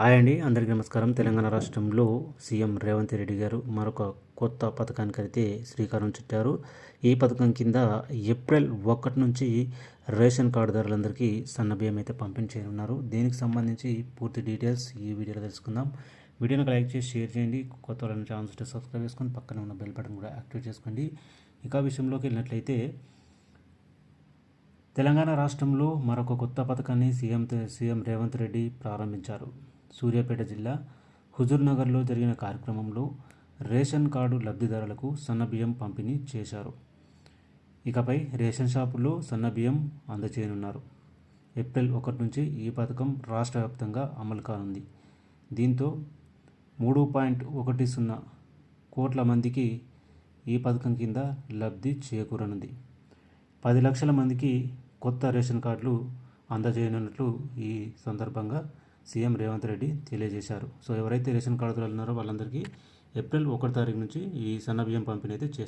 Hi అండి అందరికీ నమస్కారం. తెలంగాణ రాష్ట్రంలో సీఎం రేవంత్ రెడ్డి గారు మరొక కొత్త పథకానికి అయితే శ్రీకారం చుట్టారు. ఈ పథకం కింద ఏప్రిల్ ఒకటి నుంచి రేషన్ కార్డుదారులందరికీ సన్నబియ్యం అయితే పంపిణీ చేయనున్నారు దీనికి సంబంధించి పూర్తి డీటెయిల్స్ ఈ వీడియోలో తెలుసుకుందాం. వీడియోని లైక్ చేసి షేర్ చేయండి. కొత్త వాళ్ళని ఛానల్స్ ఉంటే సబ్స్క్రైబ్ చేసుకొని పక్కన ఉన్న బెల్ బటన్ కూడా యాక్టివేట్ చేసుకోండి. ఇక విషయంలోకి వెళ్ళినట్లయితే తెలంగాణ రాష్ట్రంలో మరొక కొత్త పథకాన్ని సీఎం సీఎం రేవంత్ రెడ్డి ప్రారంభించారు. సూర్యాపేట జిల్లా హుజూర్నగర్లో జరిగిన కార్యక్రమంలో రేషన్ కార్డు లబ్ధిదారులకు సన్నబియ్యం పంపిణీ చేశారు. ఇకపై రేషన్ షాపుల్లో సన్నబియ్యం అందజేయనున్నారు ఏప్రిల్ ఒకటి నుంచి ఈ పథకం రాష్ట్ర వ్యాప్తంగా అమలు కానుంది. దీంతో మూడు పాయింట్ ఒకటి సున్నా కోట్ల మందికి ఈ పథకం కింద లబ్ధి చేకూరనుంది. పది లక్షల మందికి కొత్త రేషన్ కార్డులు అందజేయనున్నట్లు ఈ సందర్భంగా సీఎం రేవంత్ రెడ్డి తెలియజేశారు. సో ఎవరైతే రేషన్ కార్డులు ఉన్నారో వాళ్ళందరికీ ఏప్రిల్ ఒకటి తారీఖు నుంచి ఈ సన్నబియ్యం పంపిణీ అయితే చేస్తారు.